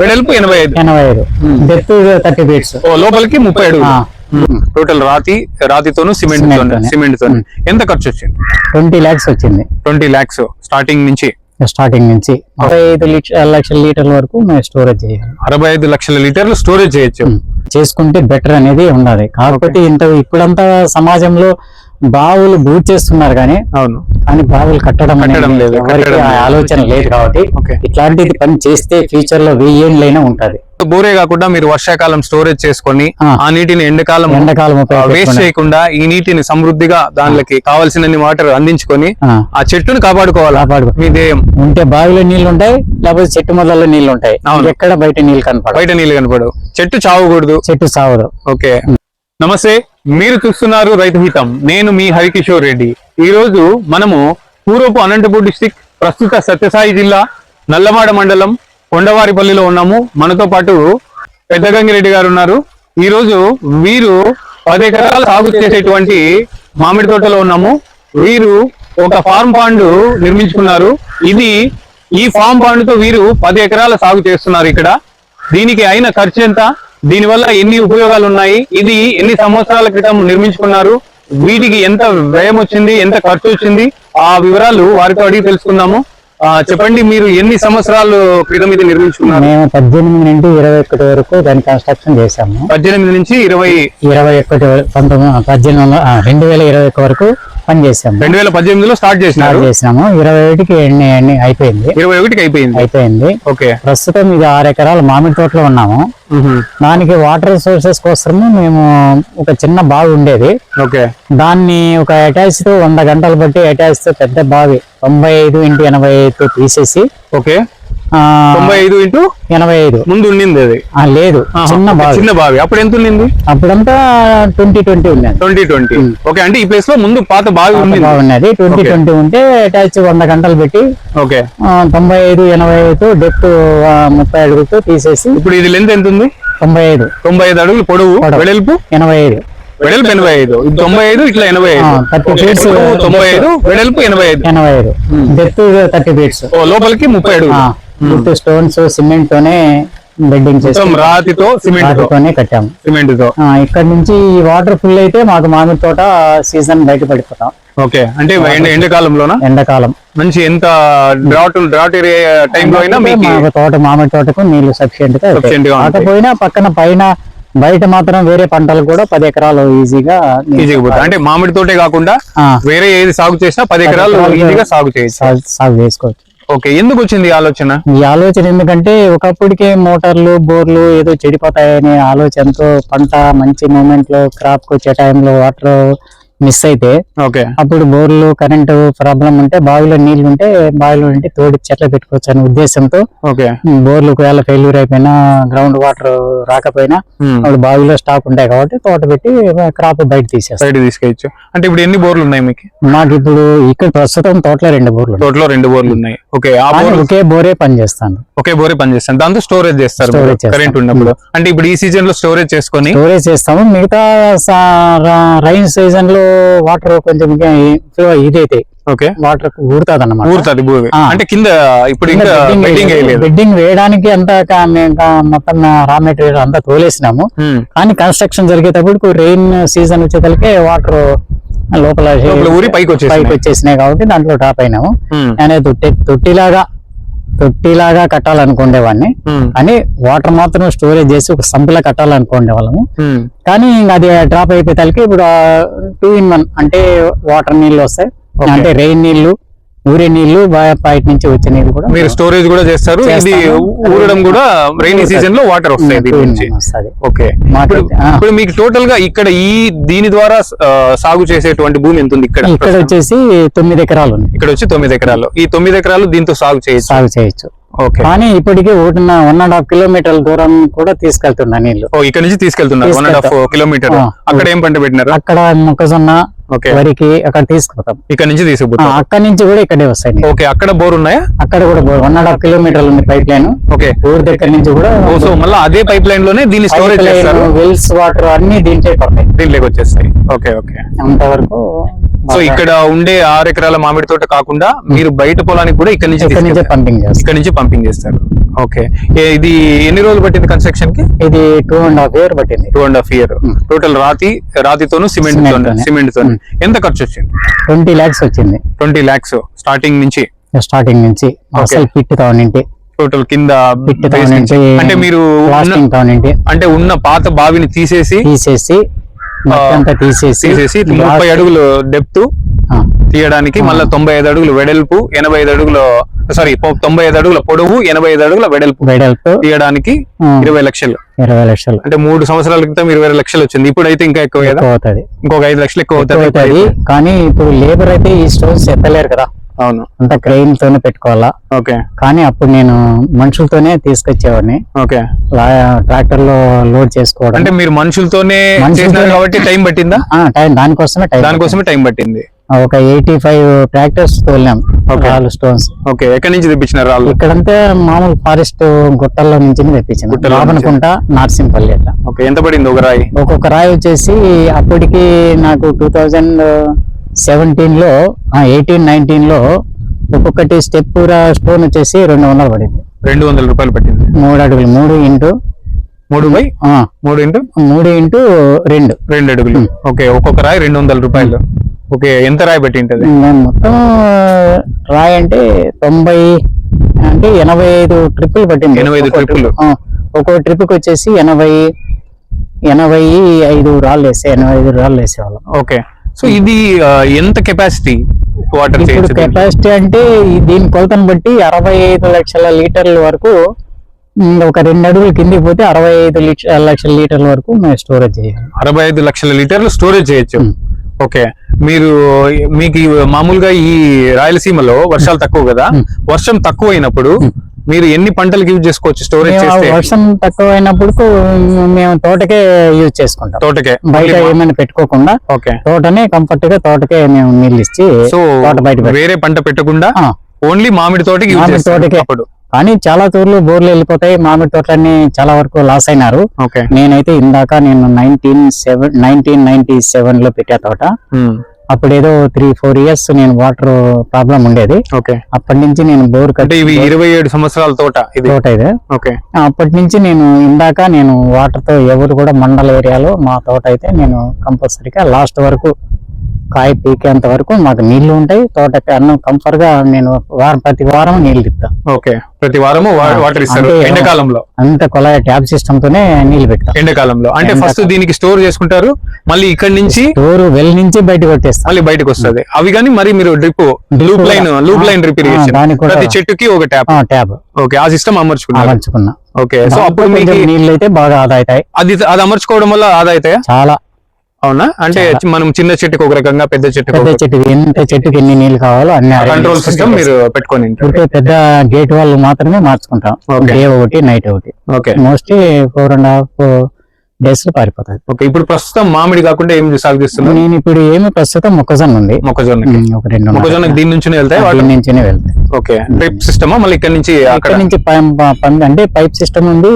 వెడల్పు ఎనభై ఐదు. ఎనభై ఐదు. Depth thirty feets. ఓ లోపలికి ముప్పై అడుగులు. టోటల్ రాతి రాతితోను సిమెంట్. సిమెంట్ తోను ఎంత ఖర్చు వచ్చింది? ట్వంటీ ల్యాక్స్ వచ్చింది. ట్వంటీ లాక్స్ స్టార్టింగ్ నుంచి? స్టార్టింగ్ నుంచి. అరవై ఐదు లక్షల లీటర్ల వరకు మేము స్టోరేజ్ చేయాలి. అరవై ఐదు లక్షల లీటర్లు స్టోరేజ్ చేయొచ్చు. చేసుకుంటే బెటర్ అనేది ఉండాలి. కాకపోతే ఇంత ఇప్పుడంతా సమాజంలో బావులు బూట్ చేస్తున్నారు కానీ అవును. కానీ బావులు కట్టడం లేదు. ఆలోచన లేదు కాబట్టి. ఇట్లాంటిది పని చేస్తే ఫ్యూచర్లో వెయ్యేళ్ళైనా ఉంటది. బోరే కాకుండా మీరు వర్షాకాలం స్టోరేజ్ చేసుకొని ఆ. నీటిని ఎండాకాలం ఎండాకాలం వేస్ట్ చేయకుండా ఈ నీటిని సమృద్ధిగా దానికి కావాల్సినన్ని వాటర్ అందించుకొని ఆ, చెట్టును కాపాడుకోవాలి? కాపాడుకో మీ ధ్యేయం. ఉంటే బావిలో నీళ్ళు ఉంటాయి లేకపోతే చెట్టు మొదల్లో నీళ్ళు ఉంటాయి. ఎక్కడ బయట నీళ్ళు కనపడవు. బయట నీళ్ళు కనపడవు. చెట్టు చావకూడదు. చెట్టు సావదు ఓకే. నమస్తే మీరు చూస్తున్నారు రైతు హితం నేను మీ హరికిషోర్ రెడ్డి. ఈ రోజు మనము పూర్వపు అనంతపూర్ డిస్టిక్ ప్రస్తుత సత్యసాయి జిల్లా నల్లమాడ మండలం కొండవారిపల్లిలో ఉన్నాము. మనతో పాటు పెద్దగంగిరెడ్డి గారు ఉన్నారు. ఈరోజు వీరు పది ఎకరాలు సాగు చేసేటువంటి మామిడి తోటలో ఉన్నాము. వీరు ఒక ఫార్మ్ పాండ్ నిర్మించుకున్నారు. ఇది ఈ ఫార్మ్ పాండ్తో వీరు పది ఎకరాల సాగు చేస్తున్నారు ఇక్కడ. దీనికి అయిన ఖర్చు ఎంత? దీనివల్ల ఎన్ని ఉపయోగాలు ఉన్నాయి ఇది ఎన్ని సంవత్సరాల క్రితం నిర్మించుకున్నారు? వీటికి ఎంత వ్యయం వచ్చింది? ఎంత ఖర్చు వచ్చింది? ఆ వివరాలు వారితో అడిగి తెలుసుకుందాము. చెప్పండి మీరు ఎన్ని సంవత్సరాలు క్రితం ఇది నిర్మించుకున్నారు? మేము పద్దెనిమిది నుండి ఇరవై ఒకటి వరకు దాని కన్స్ట్రక్షన్ చేశాము. పద్దెనిమిది నుంచి ఇరవై ఇరవై ఒకటి పంతొమ్మిది పద్దెనిమిది రెండు వేల ఇరవై ఒక వరకు పని చేశాము రెండు వేల పద్దెనిమిదిలో స్టార్ట్ చేసినారు. చేసినాము. ఇరవై ఒకటికి అయిపోయింది? ఇరవై ఒకటికి అయిపోయింది. అయిపోయింది. ఓకే. ప్రస్తుతం ఇది ఆరు ఎకరాల మామిడి తోటలో ఉన్నాము. దానికి వాటర్ సోర్సెస్ కోసము మేము ఒక చిన్న బావి ఉండేది. ఓకే. దాన్ని ఒక అటాచ్తో వంద గంటలు బట్టి అటాచ్తో పెద్ద బావి తొంభై ఐదు ఇంటూ ఎనభై ఐదు తీసేసి ఓకే. తొంభై ఐదు ఇంటూ ఎనభై ఐదు. ముందు ఉండింది అది లేదు. చిన్న బావి. చిన్న బావి. అప్పుడు ఎంత ఉండింది అప్పుడంతా ట్వంటీ ట్వంటీ ఉన్నది ట్వంటీ ట్వంటీ. ఓకే అంటే ఈ ప్లేస్లో ముందు పాత బావి ఉండింది. బాగున్నది ట్వంటీ ట్వంటీ ఉంటే అటాచ్ వంద గంటలు పెట్టి ఓకే. తొంభై ఐదు ఎనభై ఐదు డెప్త్ ముప్పై అడుగుతో తీసేసి ఇప్పుడు ఇది లెంత్ ఎంత ఉంది తొంభై ఐదు. తొంభై ఐదు అడుగులు పొడవు. వెడల్పు? ఎనభై ఐదు. వెడల్పు ఎనభై ఐదు. తొంభై ఐదు ఇట్లా ఎనభై ఐదు. ఆ, 30 ఓకే, feets పొడవు తొంభై ఐదు వెడల్పు ఎనభై ఐదు. ఎనభై ఐదు. Depth thirty feets. ఓ లోపలికి ముప్పై అడుగులు. విత్ స్టోన్స్ సిమెంట్ తోనే బెడ్డింగ్ చేసి మొత్తం రాతితో సిమెంట్తో. వాటితోనే కట్టాము సిమెంట్తో. ఆ, ఇక్కడ నుంచి వాటర్ ఫుల్ అయితే మాకు మామిడి తోట సీజన్ బయట పడిపోతాం. ఓకే. అంటే ఎండ ఎండాకాలంలోనా? ఎండాకాలం. మంచి ఎంత డ్రాట్ డ్రాట్ టైంలో అయినా మీకు తోట మామిడి తోటకు నీళ్ళు సఫిషియెంట్గా. కాకపోయినా పక్కన పైన బయట మాత్రం వేరే పంటలు కూడా పది ఎకరాలు ఈజీగా ఈజీగా పోతుంది అంటే మామిడి తోటే కాకుండా వేరే ఏది సాగు చేసినా పది ఎకరాలు ఈజీగా సాగు చేయొచ్చు. సాగు చేసుకోవచ్చు. ఓకే ఎందుకు వచ్చింది ఈ ఆలోచన? ఈ ఆలోచన ఎందుకంటే ఒకప్పటికే మోటార్లు బోర్లు ఏదో చెడిపోతాయనే ఆలోచనతో పంట మంచి మూమెంట్లో క్రాప్ వచ్చే టైంలో వాటర్ మిస్ అయితే ఓకే. అప్పుడు బోర్లు కరెంటు ప్రాబ్లం ఉంటే బావిలో నీళ్ళు ఉంటే బావిలో ఉంటే తోడి చెట్లు పెట్టుకోవచ్చు అనే ఉద్దేశంతో ఓకే. బోర్లు ఒకవేళ ఫెయిల్యూర్ అయిపోయినా గ్రౌండ్ వాటర్ రాకపోయినా అప్పుడు బావిలో స్టాక్ ఉంటాయి కాబట్టి తోట పెట్టి క్రాప్ బయట తీసేస్తాం. తీసుకెళ్ళచ్చు అంటే ఇప్పుడు ఎన్ని బోర్లు ఉన్నాయి మీకు? మాకు ఇప్పుడు ఇక్కడ ప్రస్తుతం తోటలో రెండు బోర్లు. తోటలో రెండు బోర్లు ఉన్నాయి. ఓకే ఒకే బోరే పని చేస్తాను ఒకే బోరే పనిచేస్తాను. దాంతో స్టోరేజ్ చేస్తారు. కరెంట్ ఉన్నప్పుడు. అంటే ఇప్పుడు ఈ సీజన్లో స్టోరేజ్ చేసుకొని స్టోరేజ్ చేస్తాము. మిగతా రైన్ సీజన్లో వాటర్ కొంచెం ఇదైతే ఓకే వాటర్ ఊరుతుంది అన్నమాట ఊరుతుంది భూమి ఆ. అంటే కింద ఇప్పుడు ఇంకా బెడ్డింగ్ వేయడానికి అంతా మొత్తం రా మెటీరియల్ అంతా తోలేసినాము ఉమ్. కానీ కన్స్ట్రక్షన్ జరిగేటప్పుడు రెయిన్ సీజన్ వచ్చేసరికి వాటర్ లోపల ఊరి పైకి వచ్చేసినాయి. పైకి వచ్చేసినాయి కాబట్టి దాంట్లో డ్రాప్ అయినాము. అనేది తొట్టి తొట్టిలాగా తొట్టిలాగా కట్టాలనుకునేవాడిని ఉమ్. కానీ వాటర్ మాత్రం స్టోరేజ్ చేసి ఒక సంపులా కట్టాలనుకునే వాళ్ళము. కానీ ఇంకా అది డ్రాప్ అయిపోయేసరికి ఇప్పుడు టూ ఇన్ వన్ అంటే వాటర్ నీళ్ళు వస్తాయి. అంటే రెయిన్ నీళ్ళు ఊరే నీళ్ళు బయట నుంచి వచ్చే నీళ్ళు కూడా మీరు స్టోరేజ్ కూడా చేస్తారు. ఇది. ఊరడం కూడా రైనీ సీజన్లో వాటర్ వస్తాయి దీని నుంచి. ఓకే. ఇప్పుడు మీకు టోటల్గా ఇక్కడ ఈ దీని ద్వారా సాగు చేసేటువంటి భూమి ఎంత ఉంది ఇక్కడ? ఇక్కడ వచ్చేసి తొమ్మిది ఎకరాలు ఉంది. ఇక్కడ వచ్చి తొమ్మిది ఎకరాలు. ఈ తొమ్మిది ఎకరాలు దీంతో సాగు చేయొచ్చు? సాగు చేయొచ్చు. ఓకే. కానీ ఇప్పటికీ ఒకటి వన్ అండ్ హాఫ్ కిలోమీటర్ల దూరం కూడా తీసుకెళ్తున్నా నీళ్ళు ఇక్కడ నుంచి తీసుకెళ్తున్నారు. One and half kilometre. అక్కడ ఏం పంట పెట్టినారు? అక్కడ మొక్కజొన్న వరికి అక్కడ తీసుకుపోతాం. ఇక్కడ నుంచి ఆ, తీసుకుపోతారు అక్కడ నుంచి కూడా ఇక్కడే వస్తాయి. ఓకే అక్కడ బోర్ ఉన్నాయా? అక్కడ కూడా వన్ అండ్ హాఫ్ కిలోమీటర్లు ఉంది పైప్ లైన్. ఓకే. ఊరి దగ్గర నుంచి కూడా సో మళ్ళీ అదే పైప్ లైన్లోనే దీన్ని స్టోరేజ్ చేస్తారు? వెల్స్ వాటర్ అన్ని దీంట్లో పడతాయి. దీంట్లోకి వచ్చేస్తాయి. Okay okay. అంతవరకు సో ఇక్కడ ఉండే ఆరు ఎకరాల మామిడి తోట కాకుండా మీరు బయట పొలానికి కూడా ఇక్కడ నుంచి ఇక్కడ నుంచే. పంపింగ్ ఇక్కడ నుంచి పంపింగ్ చేస్తారు. ఓకే. ఇది ఎన్ని రోజులు పట్టింది కన్స్ట్రక్షన్కి? ఇది టూ అండ్ హాఫ్ ఇయర్ పట్టింది. Two and half year total రాతి రాతితోను సిమెంట్. సిమెంట్ తోను ఎంత ఖర్చు వచ్చింది? ట్వంటీ లాక్స్ వచ్చింది. ట్వంటీ లాక్స్ స్టార్టింగ్ నుంచి? స్టార్టింగ్ నుంచి. అసలు పిట్ తోనింటి. టోటల్ కింద అంటే మీరు అంటే ఉన్న పాత బావిని తీసేసి తీసేసి తీసేసి తీసేసి ముప్పై అడుగులు డెప్త్ తీయడానికి మళ్ళీ తొంభై ఐదు అడుగులు వెడల్పు ఎనభై ఐదు అడుగులు సారీ తొంభై ఐదు అడుగుల పొడవు ఎనభై ఐదు అడుగుల వెడల్పు వెడల్పు. తీయడానికి ఇరవై లక్షలు. ఇరవై లక్షలు. అంటే మూడు సంవత్సరాల క్రితం ఇరవై లక్షలు వచ్చింది. ఇప్పుడు అయితే ఇంకా ఎక్కువ అవుతుంది. ఇంకొక ఐదు లక్షలు ఎక్కువ అవుతుంది. కానీ ఇప్పుడు లేబర్ అయితే ఈ స్టోన్స్ ఎత్తలేరు కదా? అవును. అంత క్రెయిన్ తోనే పెట్టుకోవాలా? ఓకే. కానీ అప్పుడు నేను మనుషులతోనే తీసుకొచ్చేవాడిని. ఓకే. ట్రాక్టర్లో లోడ్ చేసుకోవడం. అంటే మీరు మనుషులతోనే కాబట్టి టైం పట్టిందా? టైం దానికోసమే టైం దానికోసమే టైం పట్టింది. ఒక ఎయిటీ ఫైవ్ ట్రాక్టర్స్ తోలాం Okay. రాళ్ళు స్టోన్స్ ఓకే ఎక్కడి నుంచి తెప్పించినారు రాళ్ళు? ఇక్కడంతా మామూలు ఫారెస్ట్ గుట్టల్లో నుంచి తెప్పించాను. రావణకుంట నార్సింపల్లి అట్లా. ఓకే ఎంత పడింది ఒక రాయి? ఒక్కొక్క రాయి వచ్చేసి అప్పటికి నాకు టూ థౌజండ్ సెవెంటీన్లో ఎయిటీన్ నైన్టీన్లో ఒక్కొక్కటి స్టెప్ స్టోన్ వచ్చేసి రెండు వందలు పడింది. రెండు వందల రూపాయలు పట్టింది. మూడు అడుగులు మూడు ఇంటూ మూడు బై? మూడు ఇంటూ? మూడు ఇంటూ రెండు. రెండు అడుగులు. ఓకే ఒక్కొక్క రాయి రెండు వందల రూపాయలు. ఓకే ఎంత రాయి పెట్టి ఉంటది మొత్తం రాయి అంటే తొంభై అంటే ఎనభై ఐదు ట్రిప్పులు పట్టింది. 85 ఒక్కో ట్రిప్పులు. ఒక్కో ట్రిప్కి వచ్చేసి ఎనభై ఎనభై ఐదు రాళ్ళు వేసే ఎనభై ఐదు రాళ్ళు వేసేవాళ్ళం. ఓకే. సో ఇది ఎంత కెపాసిటీ వాటర్ ఇప్పుడు? కెపాసిటీ అంటే దీని కొలతను బట్టి అరవై ఐదు లక్షల లీటర్ల వరకు ఒక రెండు అడుగులు కిందికి పోతే అరవై ఐదు లక్షల లీటర్ల వరకు మేము స్టోరేజ్ చేయాలి. అరవై ఐదు లక్షల లీటర్లు స్టోరేజ్ చేయొచ్చు. ఓకే. మీరు మీకు మామూలుగా ఈ రాయలసీమలో వర్షాలు తక్కువ కదా? ఉమ్. వర్షం తక్కువ అయినప్పుడు మీరు ఎన్ని పంటలకు యూజ్ చేసుకోవచ్చు స్టోరేజ్ చేస్తే? వర్షం తక్కువ అయినప్పుడు మేము తోటకే యూజ్ చేసుకుంటాం. తోటకే. బయట ఏమైనా పెట్టుకోకుండా ఓకే. తోటనే కంఫర్ట్గా తోటకే మేము నీళ్ళు ఇచ్చి సో తోట బయట. వేరే పంట పెట్టకుండా ఓన్లీ మామిడి తోటకి యూజ్ తోటకే. అప్పుడు. కానీ చాలా తోటలు బోర్లు వెళ్ళిపోతాయి. మామిడి తోటలన్నీ చాలా వరకు లాస్ అయినారు. ఓకే. నేనైతే ఇందాక నేను నైన్టీన్ సెవెన్ నైన్టీన్ నైన్టీ సెవెన్లో పెట్టా తోట. అప్పుడు ఏదో త్రీ ఫోర్ ఇయర్స్ నేను వాటర్ ప్రాబ్లం ఉండేది. ఓకే. అప్పటి నుంచి నేను బోర్ ఇవి ఇరవై ఏడు సంవత్సరాల తోట ఇది. తోట ఇది. ఓకే. అప్పటి నుంచి నేను ఇందాక నేను వాటర్తో ఎవరు కూడా మండల ఏరియాలో మా తోట అయితే నేను కంపల్సరీగా లాస్ట్ వరకు కాయ పీకేంత వరకు మాకు నీళ్ళు ఉంటాయి. తోటకి అన్నం కంఫర్ట్గా నేను వారం ప్రతి వారం నీళ్ళు ఇస్తా ఓకే. ప్రతి వారము వా- వాటర్ ఇస్తారు. ఎండాకాలంలో? అంత కొలాయ ట్యాప్ సిస్టమ్ తోనే నీళ్ళు పెడతా. ఎండాకాలంలో. అంటే ఫస్ట్ దీనికి స్టోర్ చేసుకుంటారు. మళ్ళీ ఇక్కడ నుంచి డోరు వెల్ నుంచి బయటకు కొట్టేస్తా. మళ్ళీ బయటకు వస్తుంది. అవి కానీ మరి మీరు drip loop line loop line drip irrigation. ప్రతి చెట్టుకి ఒక ట్యాప్. ట్యాబ్ ఓకే ఆ సిస్టమ్ అమర్చుకున్నారు. అమర్చుకున్నా. ఓకే సో అప్పుడు మీకు నీళ్ళు అయితే బాగా ఆదా అవుతాయి అది అది అమర్చుకోవడం వల్ల ఆదా అవుతాయా చాలా. అవునా? అంటే మనం చిన్న చెట్టుకి ఒక రకంగా పెద్ద చెట్టుకి పెద్ద చెట్టుకి ఎంత చెట్టుకి ఎన్ని నీళ్ళు కావాలో అన్ని కంట్రోల్ సిస్టమ్ మీరు పెట్టుకొని ఊరికే పెద్ద గేట్ వాళ్ళు మాత్రమే మార్చుకుంటాం. డే ఒకటి నైట్ ఒకటి. Okay mostly four and half డేస్లో పారిపోతుంది. ఓకే ఇప్పుడు ప్రస్తుతం మామిడి కాకుండా ఏం సాగు చేస్తున్నారు? నేను ఇప్పుడు ఏమి ప్రస్తుతం మొక్కజొన్న ఉంది. మొక్కజొన్నకి ఉమ్, ఒక రెండు మొక్కజొన్నకి దీని నుంచి వెళ్తాయి? దీని నుంచినే వెళ్తాయి. ఓకే డ్రిప్ సిస్టమా మళ్ళీ ఇక్కడ నుంచి అక్కడ? నుంచి అంటే పైప్ సిస్టమ్ ఉంది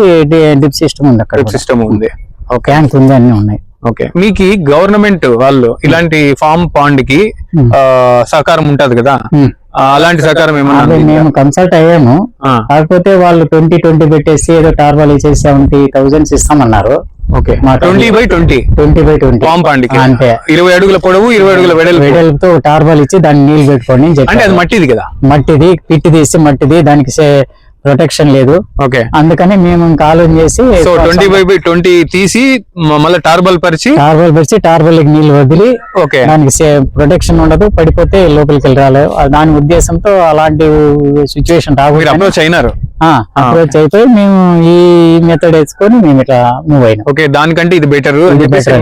డిప్ సిస్టమ్ ఉంది అక్కడ డ్రిప్ సిస్టమ్ ఉంది. ఓకే ట్యాంక్ ఉంది అన్ని ఉన్నాయి. ఓకే. మీకు గవర్నమెంట్ వాళ్ళు ఇలాంటి ఫామ్ పాండ్కి. ఆ, సహకారం ఉంటది కదా. ఆ, అలాంటి సహకారం ఏమన్నా? మేము కన్సల్ట్ అయ్యాము. కాకపోతే వాళ్ళు ట్వంటీ ట్వంటీ పెట్టేసి ఏదో టార్బాల్ ఇచ్చేసి సెవెంటీ థౌసండ్స్ ఇస్తామన్నారు. Okay. Twenty by twenty? Twenty by twenty. Farm పాండ్కి అంతే. ఇరవై అడుగుల పొడవు ఇరవై అడుగుల వెడల్పు. వెడల్పుతో టార్బాల్ ఇచ్చి దాన్ని నీళ్ళు పెట్టుకోండి అంటే అది మట్టిది కదా? మట్టిది పిట్టి తీసి మట్టిది దానికి ప్రొటెక్షన్ లేదు. ఓకే. అందుకని మేము ఆలోచన చేసి so twenty by by twenty తీసి మళ్ళీ టార్బల్ పరిచి? టార్బల్ పెట్టి టార్బల్ నీళ్ళు వదిలి ఓకే. దానికి ప్రొటెక్షన్ ఉండదు పడిపోతే లోపలికి వెళ్ళి రాలేదు. దాని ఉద్దేశంతో అలాంటి సిచ్యువేషన్ మీరు రాకూడదు అప్రోచ్ అయినారు. అప్రోచ్ అయిపోయి మేము ఈ మెథడ్ వేసుకొని మేము ఇట్లా మూవ్ అయినాం. ఓకే దానికంటే ఇది బెటర్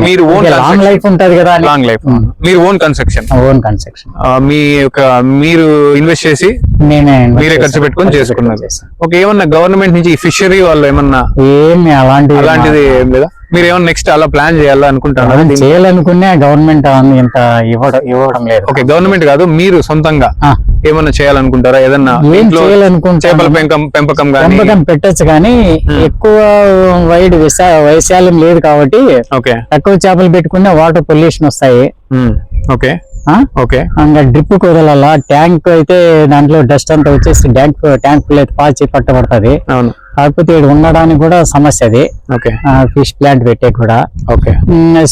మీరు ఓన్ లాంగ్ లైఫ్ ఉంటది కదా లాంగ్ లైఫ్ మీరు ఓన్ కన్స్ట్రక్షన్ ఓన్ కన్స్ట్రక్షన్ మీ యొక్క మీరు ఇన్వెస్ట్ చేసి నేనే మీరే ఖర్చు పెట్టుకొని చేసుకున్నారు. ఓకే ఏమన్నా గవర్నమెంట్ నుంచి ఫిషరీ వాళ్ళు ఏమన్నా ఏమి అలాంటి అలాంటిది ఏం లేదా? మీరు ఏమన్నా నెక్స్ట్ అలా ప్లాన్ చేయాలా అనుకుంటున్నారా మనం చేయాలనుకునే గవర్నమెంట్ ఇంత ఇవ్వడం ఇవ్వడం లేదు. ఓకే గవర్నమెంట్ కాదు మీరు సొంతంగా ఆ, ఏమన్నా చేయాలనుకుంటారా? ఏదన్నా చేపల పెంపకం పెంపకం పెట్టొచ్చు కానీ ఎక్కువ వైడ్ విశా వైశాల్యం లేదు కాబట్టి ఓకే తక్కువ చేపలు పెట్టుకునే వాటర్ పొల్యూషన్ వస్తాయి. ఓకే ఆ? ఓకే ఇంకా డ్రిప్ కుదలాల ట్యాంక్ అయితే దాంట్లో డస్ట్ అంతా వచ్చేసి ట్యాంక్ ట్యాంక్ ఫుల్ అయితే పాచి పట్టబడుతుంది. అవును. కాకపోతే ఇక్కడ ఉండడానికి కూడా సమస్య అది. ఓకే. ఫిష్ ప్లాంట్ పెట్టే కూడా. ఓకే.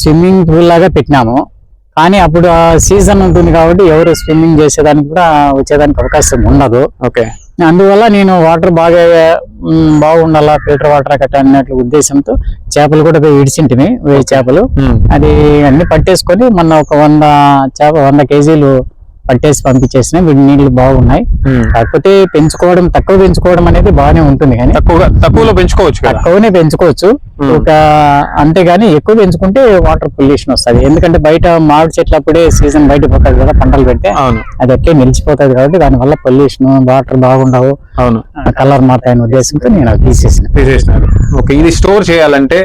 స్విమ్మింగ్ పూల్ లాగా పెట్టినాము. కానీ అప్పుడు ఆ సీజన్ ఉంటుంది కాబట్టి ఎవరు స్విమ్మింగ్ చేసేదానికి కూడా వచ్చేదానికి అవకాశం ఉండదు. ఓకే. అందువల్ల నేను వాటర్ బాగా బాగుండాలా ఫిల్టర్ వాటర్ కట్ట అన్నట్లు ఉద్దేశంతో చేపలు కూడా ఇడిచింటిమి వెయ్యి చేపలు. అది అన్ని పట్టేసుకొని మొన్న ఒక వంద చేప వంద కేజీలు పట్టేసి పంపించేసినాయి వీటి నీళ్ళు బాగున్నాయి. కాకపోతే పెంచుకోవడం తక్కువ పెంచుకోవడం అనేది బాగానే ఉంటుంది కానీ తక్కువలో పెంచుకోవచ్చు తక్కువనే పెంచుకోవచ్చు. ఒక అంతేగాని ఎక్కువ పెంచుకుంటే వాటర్ పొల్యూషన్ వస్తుంది. ఎందుకంటే బయట మామిడి చెట్లు అప్పుడే సీజన్ బయట పోతుంది కదా పంటలు పెడితే. అవును. అది అట్లే నిలిచిపోతుంది కాబట్టి దానివల్ల పొల్యూషన్ వాటర్ బాగుండవు. అవును. కలర్ మారుతాయనే ఉద్దేశంతో నేను తీసేసిన. తీసేసినారు. ఓకే ఇది స్టోర్ చేయాలంటే.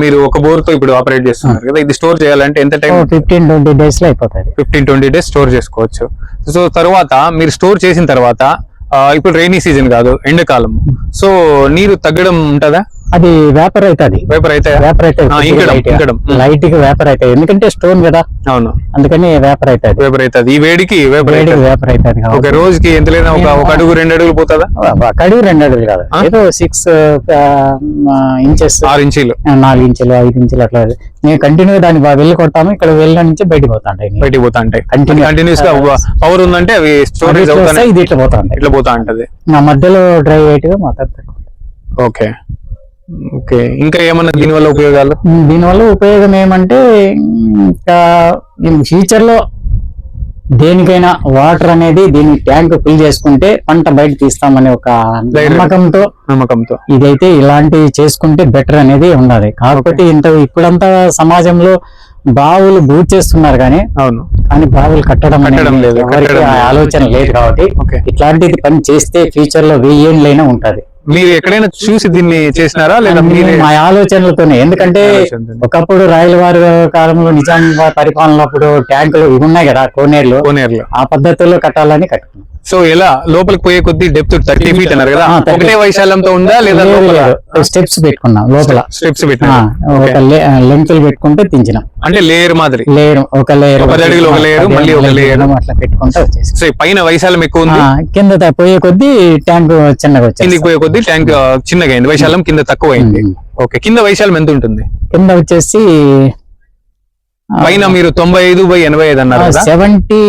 మీరు ఒక బోర్తో ఇప్పుడు ఆపరేట్ చేస్తున్నారు కదా ఇది స్టోర్ చేయాలంటే ఎంత టైం? ఫిఫ్టీన్ ట్వంటీ డేస్లో అయిపోతుంది. ఫిఫ్టీన్ ట్వంటీ డేస్ స్టోర్ చేసుకోవచ్చు. సో తర్వాత మీరు స్టోర్ చేసిన తర్వాత ఇప్పుడు రైనీ సీజన్ కాదు ఎండాకాలం సో నీరు తగ్గడం ఉంటుందా? అది వేపర్ అవుతుంది వేపర్ ఇంకడం. అవుతుంది లైట్గా వేపర్ అవుతుంది ఎందుకంటే స్టోన్ కదా. అవును. అందుకని వేపర్ అవుతుంది పేపర్ అవుతుంది ఈ వేడికి వేపర్ వేడికి వేపర్ అవుతుంది ఒక రోజుకి ఎంత లేదా? ఒక ఒక అడుగు రెండు అడుగులు పోతుందా? కడిగి రెండు అడుగులు కాదు? ఏదో సిక్స్ ఇంచెస్ ఆరు ఇంచీలు. నాలుగు ఇంచులు ఐదు ఇంచులు అట్లా. నేను కంటిన్యూ దాన్ని వెళ్ళి కొడతాము ఇక్కడ వెళ్ళ నుంచి బయటికి పోతా ఉంటాయి. బయటికి పోతా ఉంటాయి. Continue. కంటిన్యూస్గా పవర్ ఉందంటే అవి స్టోరేజ్ వస్తాయి, ఇది ఇట్లా పోతా ఉంటాయి. ఇట్లా పోతా ఉంటది. ఆ మధ్యలో డ్రై వైట్గా మాత్రం పెట్టుకుంటాం ఓకే ఓకే. ఇంకా ఏమన్నా దీనివల్ల ఉపయోగాలు? దీనివల్ల ఉపయోగం ఏమంటే ఇంకా ఫ్యూచర్లో దేనికైనా వాటర్ అనేది దీన్ని ట్యాంక్ ఫిల్ చేసుకుంటే పంట బయట తీస్తామనే ఒక. నమ్మకంతో నమ్మకంతో. ఇదైతే ఇలాంటివి చేసుకుంటే బెటర్ అనేది ఉన్నది కాకపోతే ఇంత ఇప్పుడంతా సమాజంలో బావులు బూట్ చేస్తున్నారు కానీ అవును. కానీ బావులు కట్టడం కట్టడం అనేది లేదు. ఆలోచన లేదు కాబట్టి ఇట్లాంటిది పని చేస్తే ఫ్యూచర్లో వెయ్యేళ్ళైనా ఉంటది. మీరు ఎక్కడైనా చూసి దీన్ని చేసినారా? లేదా మీరే మా ఆలోచనలతోనే. ఎందుకంటే. ఒకప్పుడు రాయల వారి కాలంలో నిజాం అప్పుడు ట్యాంకులు ఇవి ఉన్నాయి కదా కోనేరులు. కోనేరులో. ఆ పద్ధతుల్లో కట్టాలని కట్టుకున్నాం. సో ఎలా? లోపలికి పోయే కొద్ది డెప్త్ థర్టీ ఫీట్ అన్నారు కదా? ఆ, 30 ఒకటే వైశాల్యంతో ఉందా లేదా లోపల? స్టెప్స్ పెట్టుకున్నాం లోపల. స్టెప్స్ ఒక లెంకులు పెట్టుకుంటే తించినాం అంటే లేయర్ మాదిరి. లేయర్ ఒక లేయర్ ఒక అడుగులో ఒక layer, మళ్ళీ ఒక layer. అట్లా పెట్టుకుంటే వచ్చేసి సో ఈ పైన వైశాల్యం ఎక్కువ ఉంది? కింద పోయే కొద్దీ ట్యాంక్ చిన్నగా వచ్చేసి కిందికి పోయే కొద్ది ట్యాంక్ చిన్నగా అయింది. వైశాల్యం కింద తక్కువ అయింది ఓకే కింద వైశాల్యం ఎంత ఉంటుంది? కింద వచ్చేసి పైన మీరు తొంభై ఐదు బై ఎనభై ఐదు అన్నారు సెవెంటీ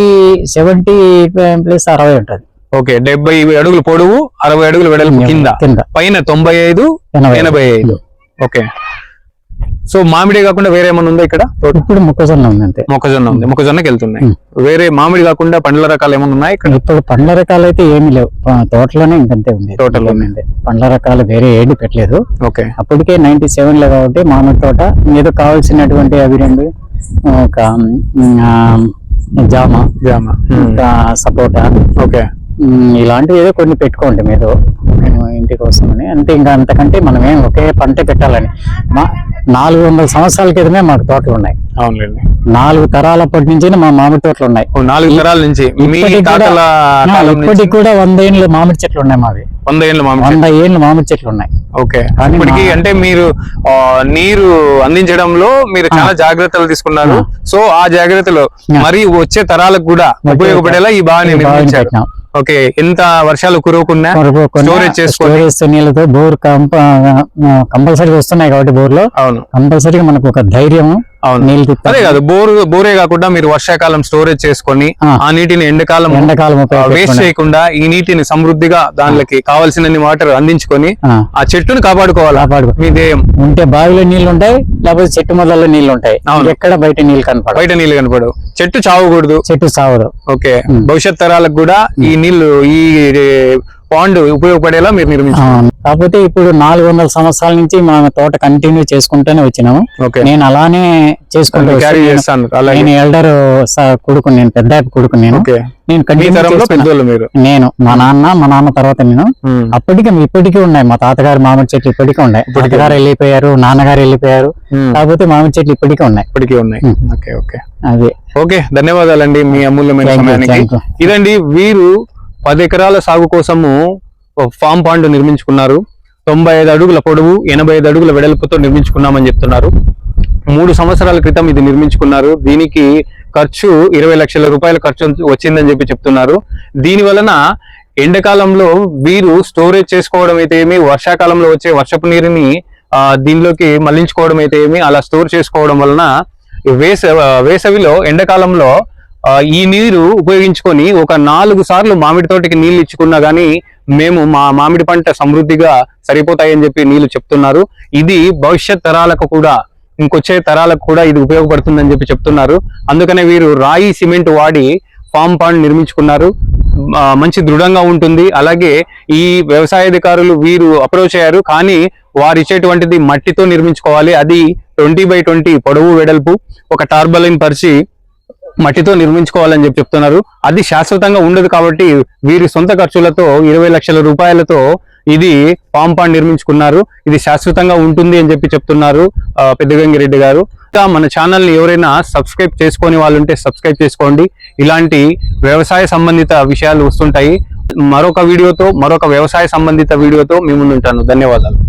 సెవెంటీ ప్లస్ అరవై ఉంటది. ఓకే డెబ్బై అడుగులు పొడవు అరవై అడుగులు వెడల్పు కింద. పైన తొంభై ఐదు ఎనభై ఐదు. ఓకే సో మామిడి కాకుండా వేరే ఏమైనా ఉందా ఇక్కడ? ఇప్పుడు మొక్కజొన్న ఉంది అంతే. మొక్కజొన్న ఉంది. మొక్కజొన్నకి వెళ్తున్నాయి. వేరే మామిడి కాకుండా పండ్ల రకాలు ఏమైనా ఉన్నాయి ఇక్కడ? ఇప్పుడు పండ్ల రకాలు అయితే ఏమీ లేవు. తోటలోనే ఇంకంతే ఉంది. తోటలోనే. ఉంది. పండ్ల రకాలు వేరే ఏది పెట్టలేదు. ఓకే. అప్పటికే నైన్టీ సెవెన్లో కాబట్టి మామిడి తోట ఏదో కావాల్సినటువంటి అవి రెండు ఒక జామ జామ. సపోటా ఓకే. ఇలాంటివి ఏదో కొన్ని పెట్టుకోండి మీరు. నేను ఇంటికి వస్తామని అంతే ఇంకా అంతకంటే మనం ఏం ఒకే పంట పెట్టాలని. మా నాలుగు వందల సంవత్సరాల క్రితమే మాకు తోటలు ఉన్నాయి. అవునులేండి. నాలుగు తరాలప్పటి నుంచి మా మామిడి తోటలు ఉన్నాయి. నాలుగు తరాల నుంచి. ఇప్పటికి కూడా- వంద ఏళ్ళు మామిడి చెట్లు ఉన్నాయి మావి. వంద ఏళ్ళ మామిడి. వంద ఏళ్ళు మామిడి చెట్లు ఉన్నాయి. ఓకే. ఇప్పటికి అంటే మీరు నీరు అందించడంలో మీరు చాలా జాగ్రత్తలు తీసుకున్నారు. సో ఆ జాగ్రత్తలు. మరి వచ్చే తరాలకు కూడా ఉపయోగపడేలా ఈ బాగా నిర్మించారు. ఓకే ఎంత వర్షాలు కొన్ని స్టోరేజ్ నీళ్ళతో బోర్ కంపల్సరీ వస్తున్నాయి కాబట్టి బోర్లో. అవును. కంపల్సరీగా మనకు ఒక ధైర్యం అవును. అదే కాదు బోరు బోరే కాకుండా మీరు వర్షాకాలం స్టోరేజ్ చేసుకొని ఆ. నీటిని ఎండాకాలం ఎండాకాలం వేస్ట్ చేయకుండా ఈ నీటిని సమృద్ధిగా దానికి కావాల్సినన్ని వాటర్ అందించుకొని ఆ, చెట్టును కాపాడుకోవాలా? కాపాడుకో మీ ధ్యేయం. ఉంటే బావిలో నీళ్ళు ఉంటాయి లేకపోతే చెట్టు మొదల్లో నీళ్ళు ఉంటాయి. ఎక్కడ బయట నీళ్ళు కనపడవు. బయట నీళ్ళు కనపడవు. చెట్టు చావకూడదు. చెట్టు సావదు ఓకే. భవిష్యత్ తరాలకు కూడా ఈ నీళ్ళు ఈ పాండ్ ఉపయోగపడేలా మీరు నిర్మించారు. కాకపోతే ఇప్పుడు నాలుగు వందల సంవత్సరాల నుంచి మా తోట కంటిన్యూ చేసుకుంటూనే వచ్చినాము. నేను అలానే చేసుకుంటూ క్యారీ వస్తున్నాను. చేస్తాను. అలాగే. నేను ఎల్డర్ కొడుకు నేను పెద్ద కొడుకు నేను. నేను మీ కంటిన్యూ నేను మా నాన్న మా నాన్న తర్వాత నేను. అప్పటికి ఇప్పటికీ ఉన్నాయి. మా తాతగారు మామిడి చెట్లు ఇప్పటికీ ఉన్నాయి. తాతగారు వెళ్ళిపోయారు నాన్నగారు వెళ్ళిపోయారు. కాకపోతే మామిడి చెట్లు ఇప్పటికీ ఉన్నాయి. ఇప్పటికీ ఉన్నాయి. Okay okay. అదే. ఓకే ధన్యవాదాలండి మీ అమూల్యమైన సమయానికి. ఇదండి వీరు పది ఎకరాల సాగు కోసము ఫామ్ పాండ్ నిర్మించుకున్నారు. తొంభై ఐదు అడుగుల పొడవు ఎనభై ఐదు అడుగుల వెడల్పుతో నిర్మించుకున్నామని చెప్తున్నారు. మూడు సంవత్సరాల క్రితం ఇది నిర్మించుకున్నారు. దీనికి ఖర్చు ఇరవై లక్షల రూపాయల ఖర్చు వచ్చిందని చెప్పి చెప్తున్నారు. దీని వలన ఎండాకాలంలో వీరు స్టోరేజ్ చేసుకోవడం అయితే ఏమి వర్షాకాలంలో వచ్చే వర్షపు నీరుని దీనిలోకి మళ్ళించుకోవడం అయితే ఏమి అలా స్టోర్ చేసుకోవడం వలన వేస వేసవిలో ఎండాకాలంలో ఈ నీరు ఉపయోగించుకొని ఒక నాలుగు సార్లు మామిడి తోటకి నీళ్ళు ఇచ్చుకున్నా గానీ మేము మా మామిడి పంట సమృద్ధిగా సరిపోతాయని చెప్పి నీళ్ళు చెప్తున్నారు. ఇది భవిష్యత్ తరాలకు కూడా ఇంకొచ్చే తరాలకు కూడా ఇది ఉపయోగపడుతుందని చెప్పి చెప్తున్నారు. అందుకనే వీరు రాయి సిమెంట్ వాడి ఫామ్ పాండ్ నిర్మించుకున్నారు. మంచి దృఢంగా ఉంటుంది. అలాగే ఈ వ్యవసాయ అధికారులు వీరు అప్రోచ్ అయ్యారు. కానీ వారు ఇచ్చేటువంటిది మట్టితో నిర్మించుకోవాలి. అది ట్వంటీ బై ట్వంటీ పొడవు వెడల్పు ఒక టార్బలిన్ పరిచి మట్టితో నిర్మించుకోవాలని చెప్పి చెప్తున్నారు. అది శాశ్వతంగా ఉండదు కాబట్టి వీరి సొంత ఖర్చులతో ఇరవై లక్షల రూపాయలతో ఇది పామ్ పాండ్ నిర్మించుకున్నారు. ఇది శాశ్వతంగా ఉంటుంది అని చెప్పి చెప్తున్నారు పెద్దగంగిరెడ్డి గారు. ఇంకా మన ఛానల్ని ఎవరైనా సబ్స్క్రైబ్ చేసుకొని వాళ్ళు ఉంటే సబ్స్క్రైబ్ చేసుకోండి. ఇలాంటి వ్యవసాయ సంబంధిత విషయాలు వస్తుంటాయి. మరొక వీడియోతో మరొక వ్యవసాయ సంబంధిత వీడియోతో మీ ముందు ఉంటాను ధన్యవాదాలు.